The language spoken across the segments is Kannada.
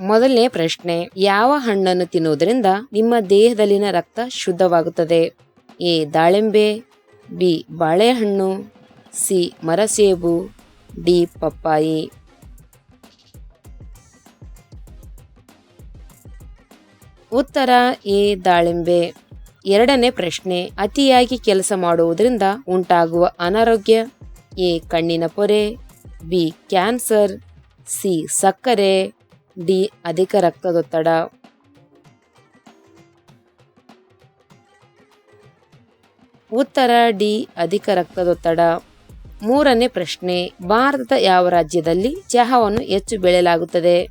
ಮೊದಲನೇ ಪ್ರಶ್ನೆ, ಯಾವ ಹಣ್ಣನ್ನು ತಿನ್ನುವುದರಿಂದ ನಿಮ್ಮ ದೇಹದಲ್ಲಿನ ರಕ್ತ ಶುದ್ಧವಾಗುತ್ತದೆ? ಎ, ದಾಳಿಂಬೆ, ಬಿ, ಬಾಳೆಹಣ್ಣು, ಸಿ, ಮರಸೇಬು, ಡಿ, ಪಪ್ಪಾಯಿ. ಉತ್ತರ, ಎ, ದಾಳಿಂಬೆ. ಎರಡನೇ ಪ್ರಶ್ನೆ, ಅತಿಯಾಗಿ ಕೆಲಸ ಮಾಡುವುದರಿಂದ ಉಂಟಾಗುವ ಅನಾರೋಗ್ಯ? ಎ, ಕಣ್ಣಿನ ಪೊರೆ, ಬಿ, ಕ್ಯಾನ್ಸರ್, ಸಿ, ಸಕ್ಕರೆ. ಡಿ, ಅಧಿಕ ರಕ್ತದೊತ್ತಡ. ಉತ್ತರ, ಡಿ, ಅಧಿಕ ರಕ್ತದೊತ್ತಡ. ಮೂರನೇ ಪ್ರಶ್ನೆ, ಭಾರತದ ಯಾವ ರಾಜ್ಯದಲ್ಲಿ ಚಹಾವನ್ನು ಹೆಚ್ಚು ಬೆಳೆಯಲಾಗುತ್ತದೆ?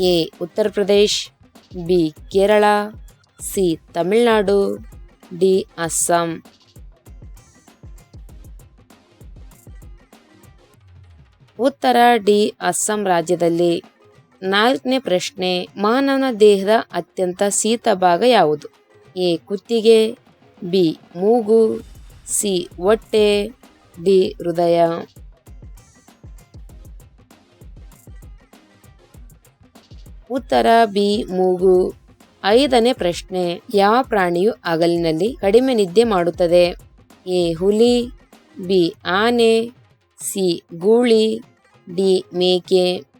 A, Uttar Pradesh, B, Kerala, C, Tamil Nadu, D, Assam. ಉತ್ತರ, ಡಿ, ಅಸ್ಸಾಂ ರಾಜ್ಯದಲ್ಲಿ ನಾಲ್ಕನೇ ಪ್ರಶ್ನೆ ಮಾನವನ ದೇಹದ ಅತ್ಯಂತ ಶೀತ ಭಾಗ ಯಾವುದು? ಎ, ಕುತ್ತಿಗೆ, ಬಿ, ಮೂಗು, ಸಿ, ಹೊಟ್ಟೆ, ಡಿ, ಹೃದಯ. ಉತ್ತರ, ಬಿ, ಮೂಗು. ಐದನೇ ಪ್ರಶ್ನೆ, ಯಾವ ಪ್ರಾಣಿಯು ಹಗಲಿನಲ್ಲಿ ಕಡಿಮೆ ನಿದ್ದೆ ಮಾಡುತ್ತದೆ? ಎ, ಹುಲಿ, ಬಿ, ಆನೆ, ಸಿ, ಗೂಳಿ, ಡಿ, ಮೇಕೆ.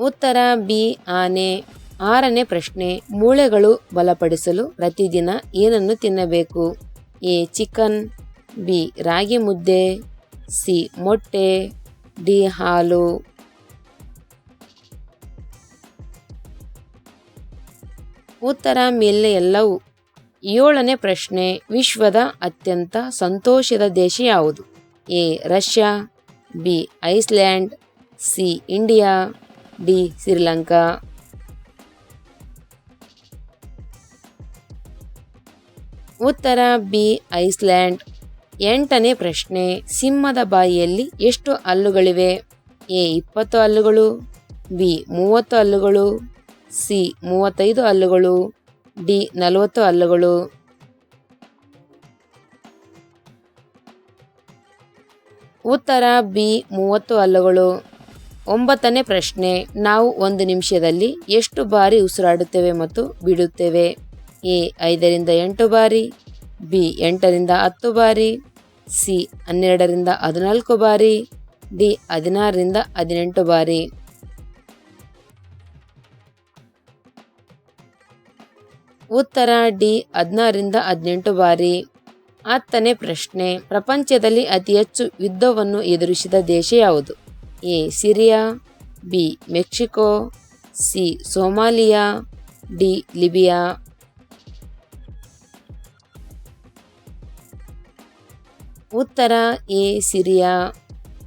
ಉತ್ತರ ಬಿ ಆನೆ. ಆರನೇ ಪ್ರಶ್ನೆ, ಮೂಳೆಗಳು ಬಲಪಡಿಸಲು ಪ್ರತಿದಿನ ಏನನ್ನು ತಿನ್ನಬೇಕು? ಎ, ಚಿಕನ್, ಬಿ, ರಾಗಿ ಮುದ್ದೆ, ಸಿ, ಮೊಟ್ಟೆ, ಡಿ, ಹಾಲು. ಉತ್ತರ ಮೇಲೆ ಎಲ್ಲವೂ. ಏಳನೇ ಪ್ರಶ್ನೆ, ವಿಶ್ವದ ಅತ್ಯಂತ ಸಂತೋಷದ ದೇಶ ಯಾವುದು? A, Russia, B, Iceland, C, India. D Sri Lanka ಉತ್ತರ, ಬಿ ಐಸ್ಲ್ಯಾಂಡ್ ಎಂಟನೇ ಪ್ರಶ್ನೆ, ಸಿಂಹದ ಬಾಯಿಯಲ್ಲಿ ಎಷ್ಟು ಹಲ್ಲುಗಳಿವೆ? ಎ, ಇಪ್ಪತ್ತು ಹಲ್ಲುಗಳು, ಬಿ, ಮೂವತ್ತು ಹಲ್ಲುಗಳು, ಸಿ, ಮೂವತ್ತೈದು ಹಲ್ಲುಗಳು, ಡಿ, ನಲವತ್ತು ಹಲ್ಲುಗಳು. ಉತ್ತರ, ಬಿ, ಮೂವತ್ತು ಹಲ್ಲುಗಳು. ಒಂಬತ್ತನೇ ಪ್ರಶ್ನೆ, ನಾವು ಒಂದು ನಿಮಿಷದಲ್ಲಿ ಎಷ್ಟು ಬಾರಿ ಉಸಿರಾಡುತ್ತೇವೆ ಮತ್ತು ಬಿಡುತ್ತೇವೆ? ಎ, ಐದರಿಂದ ಎಂಟು ಬಾರಿ, ಬಿ, ಎಂಟರಿಂದ ಹತ್ತು ಬಾರಿ, ಸಿ, ಹನ್ನೆರಡರಿಂದ ಹದಿನಾಲ್ಕು ಬಾರಿ, ಡಿ, ಹದಿನಾರರಿಂದ ಹದಿನೆಂಟು ಬಾರಿ. ಉತ್ತರ, ಡಿ, ಹದಿನಾರರಿಂದ ಹದಿನೆಂಟು ಬಾರಿ. ಹತ್ತನೇ ಪ್ರಶ್ನೆ, ಪ್ರಪಂಚದಲ್ಲಿ ಅತಿ ಹೆಚ್ಚು ಯುದ್ಧವನ್ನು ಎದುರಿಸಿದ ದೇಶ ಯಾವುದು? A, Syria, B, Mexico, C, Somalia, D, Libya. ಉತ್ತರ ಎ, ಸಿರಿಯಾ.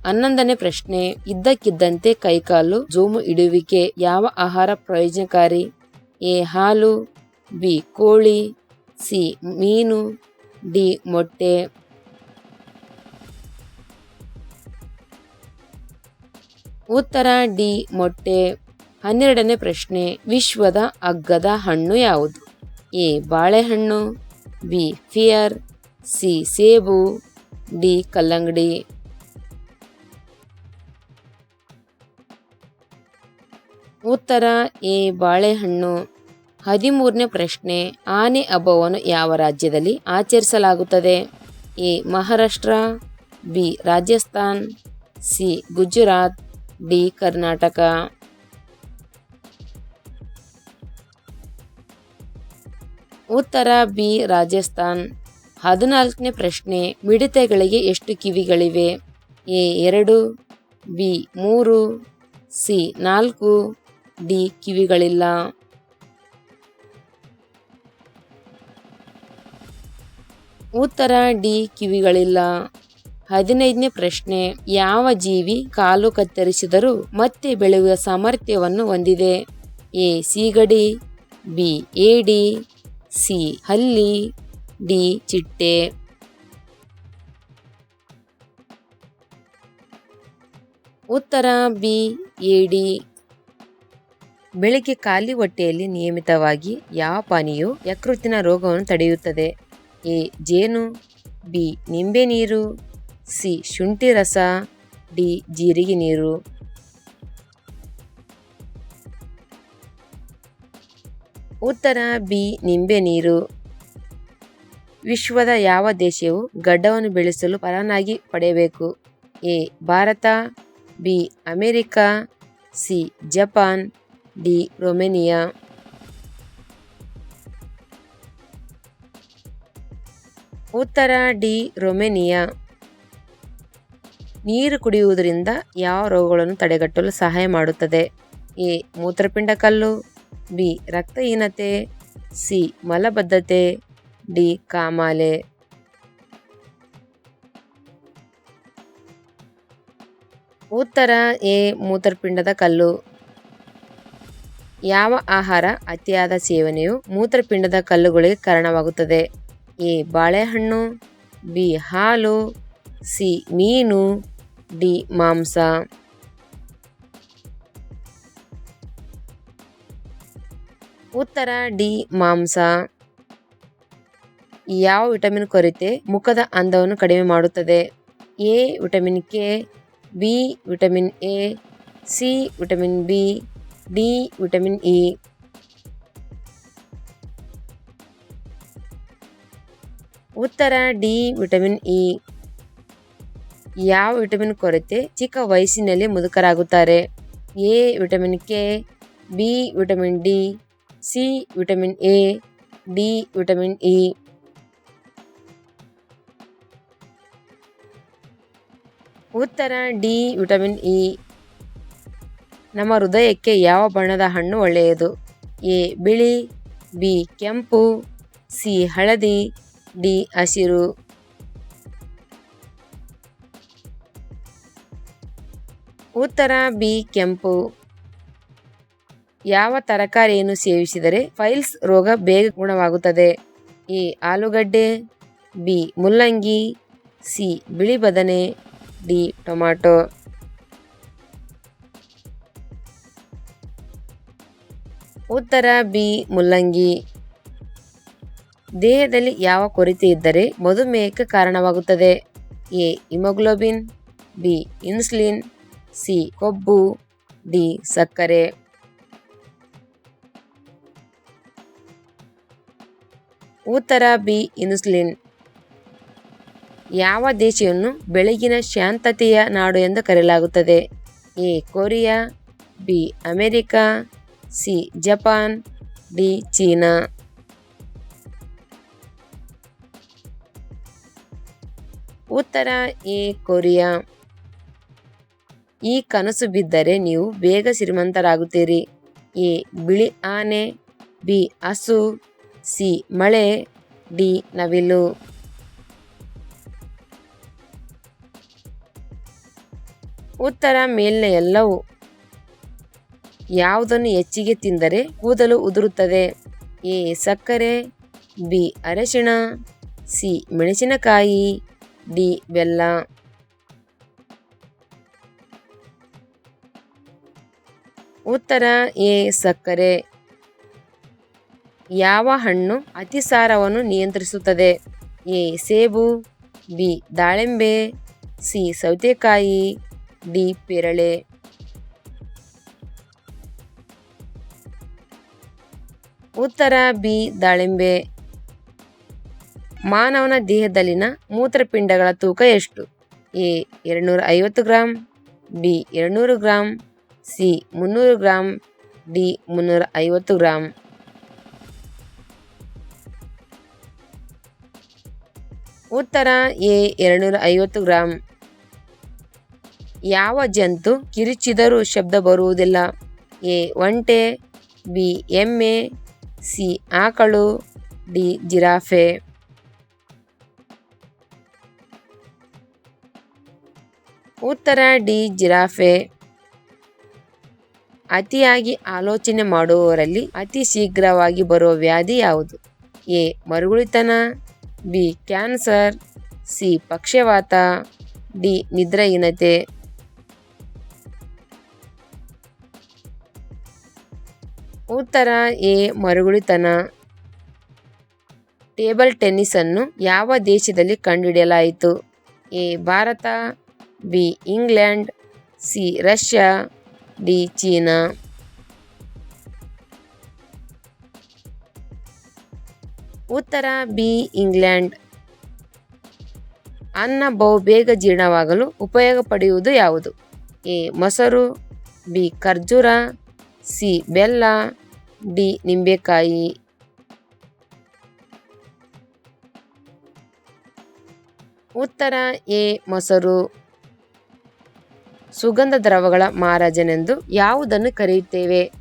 ಹನ್ನೊಂದನೇ ಪ್ರಶ್ನೆ. ಇದ್ದಕ್ಕಿದ್ದಂತೆ ಕೈಕಾಲು, ಜೂಮು ಇಡುವಿಕೆ, ಯಾವ ಆಹಾರ ಪ್ರಯೋಜನಕಾರಿ? ಎ, ಹಾಲು, ಬಿ, ಕೋಳಿ, ಸಿ, ಮೀನು, ಡಿ, ಮೊಟ್ಟೆ. ಉತ್ತರ ಡಿ, ಮೊಟ್ಟೆ. ಹನ್ನೆರಡನೇ ಪ್ರಶ್ನೆ, ವಿಶ್ವದ ಅಗ್ಗದ ಹಣ್ಣು ಯಾವುದು? ಎ, ಬಾಳೆಹಣ್ಣು, ಬಿ, ಫಿಯರ್, ಸಿ, ಸೇಬು, ಡಿ, ಕಲ್ಲಂಗಡಿ. ಉತ್ತರ ಎ, ಬಾಳೆಹಣ್ಣು. ಹದಿಮೂರನೇ ಪ್ರಶ್ನೆ, ಆನೆ ಹಬ್ಬವನ್ನು ಯಾವ ರಾಜ್ಯದಲ್ಲಿ ಆಚರಿಸಲಾಗುತ್ತದೆ? A, Maharashtra, B, Rajasthan, C, Gujarat. D Karnataka. ಉತ್ತರ ಬಿ ರಾಜಸ್ಥಾನ್. ಹದಿನಾಲ್ಕನೇ ಪ್ರಶ್ನೆ, ಮಿಡತೆಗಳಿಗೆ ಎಷ್ಟು ಕಿವಿಗಳಿವೆ? ಎ ಎರಡು, ಬಿ ಮೂರು, ಸಿ ನಾಲ್ಕು, ಡಿ ಕಿವಿಗಳಿಲ್ಲ. ಉತ್ತರ ಡಿ ಕಿವಿಗಳಿಲ್ಲ. ಹದಿನೈದನೇ ಪ್ರಶ್ನೆ, ಯಾವ ಜೀವಿ ಕಾಲು ಕತ್ತರಿಸಿದರೂ ಮತ್ತೆ ಬೆಳೆಯುವ ಸಾಮರ್ಥ್ಯವನ್ನು ಹೊಂದಿದೆ? ಎ, ಸೀಗಡಿ, ಬಿ ಏಡಿ ಸಿ, ಹಲ್ಲಿ, ಡಿ, ಚಿಟ್ಟೆ. ಉತ್ತರ, ಬಿ ಏಡಿ ಬೆಳಿಗ್ಗೆ ಖಾಲಿ ಹೊಟ್ಟೆಯಲ್ಲಿ ನಿಯಮಿತವಾಗಿ ಯಾವ ಪಾನೀಯು ಯಕೃತ್ತಿನ ರೋಗವನ್ನು ತಡೆಯುತ್ತದೆ? ಎ, ಜೇನು, ಬಿ, ನಿಂಬೆ ನೀರು ಸಿ. ಶುಂಠಿ ರಸ, ಡಿ. ಜೀರಿಗೆ ನೀರು. ಉತ್ತರ, ಬಿ. ನಿಂಬೆ ನೀರು. ವಿಶ್ವದ ಯಾವ ದೇಶವು ಗಡ್ಡವನ್ನು ಬೆಳೆಸಲು ಪರವಾನಗಿ ಪಡೆಯಬೇಕು? A. Bharata, B. America, C. Japan, D. Romania. ಉತ್ತರ, ಡಿ. ರೊಮೇನಿಯಾ. ನೀರು ಕುಡಿಯುವುದರಿಂದ ಯಾವ ರೋಗಗಳನ್ನು ತಡೆಗಟ್ಟಲು ಸಹಾಯ ಮಾಡುತ್ತದೆ? ಎ. ಮೂತ್ರಪಿಂಡ ಕಲ್ಲು, ಬಿ. ರಕ್ತಹೀನತೆ, ಸಿ. ಮಲಬದ್ಧತೆ, ಡಿ. ಕಾಮಾಲೆ. ಉತ್ತರ, ಎ. ಮೂತ್ರಪಿಂಡದ ಕಲ್ಲು. ಯಾವ ಆಹಾರ ಅತಿಯಾದ ಸೇವನೆಯು ಮೂತ್ರಪಿಂಡದ ಕಲ್ಲುಗಳಿಗೆ ಕಾರಣವಾಗುತ್ತದೆ? ಎ. ಬಾಳೆಹಣ್ಣು, ಬಿ. ಹಾಲು, ಸಿ. ಮೀನು. ಡಿ, ಮಾಂಸ. ಉತ್ತರ, ಡಿ, ಮಾಂಸ. ಯಾವ ವಿಟಮಿನ್ ಕೊರತೆ ಮುಖದ ಅಂದವನ್ನು ಕಡಿಮೆ ಮಾಡುತ್ತದೆ? A, vitamin K, B, vitamin A, C, vitamin B, D, vitamin E. ಉತ್ತರ, ಡಿ, ವಿಟಮಿನ್ ಇ. ಯಾವ ವಿಟಮಿನ್ ಕೊರತೆ ಚಿಕ್ಕ ವಯಸ್ಸಿನಲ್ಲಿ ಮುದುಕರಾಗುತ್ತಾರೆ? A vitamin K, B vitamin D, C vitamin A, D vitamin E. ಉತ್ತರ ಡಿ ವಿಟಮಿನ್ ಇ. ನಮ್ಮ ಹೃದಯಕ್ಕೆ ಯಾವ ಬಣ್ಣದ ಹಣ್ಣು ಒಳ್ಳೆಯದು? ಎ ಬಿಳಿ, ಬಿ ಕೆಂಪು, ಸಿ ಹಳದಿ, ಡಿ ಹಸಿರು. ಉತ್ತರ ಬಿ, ಕೆಂಪು. ಯಾವ ತರಕಾರಿಯನ್ನು ಸೇವಿಸಿದರೆ ಫೈಲ್ಸ್ ರೋಗ ಬೇಗ ಗುಣವಾಗುತ್ತದೆ ಎ, ಆಲೂಗಡ್ಡೆ, ಬಿ, ಮುಲ್ಲಂಗಿ, ಸಿ, ಬಿಳಿ ಬದನೆ, ಡಿ ಟೊಮ್ಯಾಟೊ ಉತ್ತರ ಬಿ, ಮುಲ್ಲಂಗಿ. ದೇಹದಲ್ಲಿ ಯಾವ ಕೊರತೆ ಇದ್ದರೆ ಮಧುಮೇಹಕ್ಕೆ ಕಾರಣವಾಗುತ್ತದೆ? A, haemoglobin, B, insulin C. ಕೊಬ್ಬು, ಡಿ. ಸಕ್ಕರೆ. ಉತ್ತರ ಬಿ. ಇನ್ಸುಲಿನ್. ಯಾವ ದೇಶವನ್ನು ಬೆಳಗಿನ ಶಾಂತತೆಯ ನಾಡು ಎಂದು ಕರೆಯಲಾಗುತ್ತದೆ? A. Korea, B. America, C. Japan, D. China. ಉತ್ತರ ಎ. ಕೊರಿಯಾ. ಈ ಕನಸು ಬಿದ್ದರೆ ನೀವು ಬೇಗ ಶ್ರೀಮಂತರಾಗುತ್ತೀರಿ. ಎ. ಬಿಳಿ ಆನೆ, ಬಿ. ಹಸು, ಸಿ. ಮಳೆ, ಡಿ. ನವಿಲು. ಉತ್ತರ ಮೇಲಿನ ಎಲ್ಲವೂ ಯಾವುದನ್ನು ಹೆಚ್ಚಿಗೆ ತಿಂದರೆ ಕೂದಲು ಉದುರುತ್ತದೆ. ಎ. ಸಕ್ಕರೆ, ಬಿ. ಅರಶಿಣ, ಸಿ. ಮೆಣಸಿನಕಾಯಿ, ಡಿ. ಬೆಲ್ಲ. ಉತ್ತರ ಎ, ಸಕ್ಕರೆ. ಯಾವ ಹಣ್ಣು ಅತಿಸಾರವನ್ನು ನಿಯಂತ್ರಿಸುತ್ತದೆ? ಎ, ಸೇಬು. ಬಿ, ದಾಳಿಂಬೆ. ಸಿ, ಸೌತೆಕಾಯಿ. ಡಿ, ಪೇರಳೆ. ಉತ್ತರ ಬಿ, ದಾಳಿಂಬೆ. ಮಾನವನ ದೇಹದಲ್ಲಿನ ಮೂತ್ರಪಿಂಡಗಳ ತೂಕ ಎಷ್ಟು? ಎ ಎರಡುನೂರ ಐವತ್ತು ಗ್ರಾಂ. ಬಿ ಎರಡುನೂರು ಗ್ರಾಂ. ಸಿ ಮುನ್ನೂರು ಗ್ರಾಂ, ಡಿ ಮುನ್ನೂರ ಐವತ್ತು ಗ್ರಾಂ. ಉತ್ತರ, ಎ ಎರಡುನೂರ ಐವತ್ತು ಗ್ರಾಂ. ಯಾವ ಜಂತು ಕಿರುಚಿದರೂ ಶಬ್ದ ಬರುವುದಿಲ್ಲ. ಎ ಒಂಟೆ, ಬಿ ಎಮ್ಮೆ, ಸಿ ಆಕಳು, ಡಿ ಜಿರಾಫೆ. ಉತ್ತರ, ಡಿ ಜಿರಾಫೆ. ಅತಿಯಾಗಿ ಆಲೋಚನೆ ಮಾಡುವವರಲ್ಲಿ ಅತಿ ಶೀಘ್ರವಾಗಿ ಬರುವ ವ್ಯಾಧಿ ಯಾವುದು? ಎ. ಮರುಗುಳಿತನ, ಬಿ. Cancer, C. ಪಕ್ಷವಾತ, ಡಿ. ನಿದ್ರಾಹೀನತೆ. ಉತ್ತರ, ಎ. ಮರುಗುಳಿತನ. ಟೇಬಲ್ ಟೆನ್ನಿಸ್ ಅನ್ನು ಯಾವ ದೇಶದಲ್ಲಿ ಕಂಡುಹಿಡಿಯಲಾಯಿತು? A. Bharat, B. England, C. Russia. D China ಉತ್ತರ ಬಿ, ಇಂಗ್ಲೆಂಡ್. ಅನ್ನ ಬಹುಬೇಗ ಜೀರ್ಣವಾಗಲು ಉಪಯೋಗ ಪಡೆಯುವುದು ಯಾವುದು? ಎ, ಮೊಸರು, ಬಿ, ಖರ್ಜೂರ, ಸಿ, ಬೆಲ್ಲ, ಡಿ, ನಿಂಬೆಕಾಯಿ. ಉತ್ತರ ಎ, ಮೊಸರು. ಸುಗಂಧ ದ್ರವಗಳ ಮಹಾರಾಜನೆಂದು ಯಾವುದನ್ನು ಕರೆಯುತ್ತೇವೆ?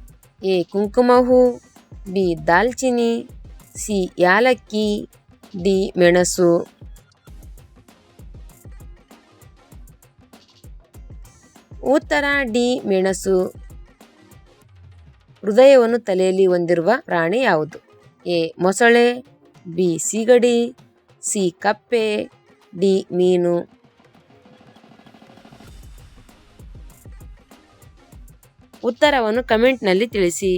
ಎ. ಕುಂಕುಮ ಹೂ ಬಿ. ದಾಲ್ಚಿನಿ, ಸಿ. ಯಾಲಕ್ಕಿ, ಡಿ. ಮೆಣಸು. ಉತ್ತರ, ಡಿ. ಮೆಣಸು. ಹೃದಯವನ್ನು ತಲೆಯಲ್ಲಿ ಹೊಂದಿರುವ ಪ್ರಾಣಿ ಯಾವುದು? ಎ. ಮೊಸಳೆ, ಬಿ. ಸಿಗಡಿ, ಸಿ. ಕಪ್ಪೆ, ಡಿ. ಮೀನು. ಉತ್ತರವನ್ನು ಕಮೆಂಟ್ನಲ್ಲಿ ತಿಳಿಸಿ.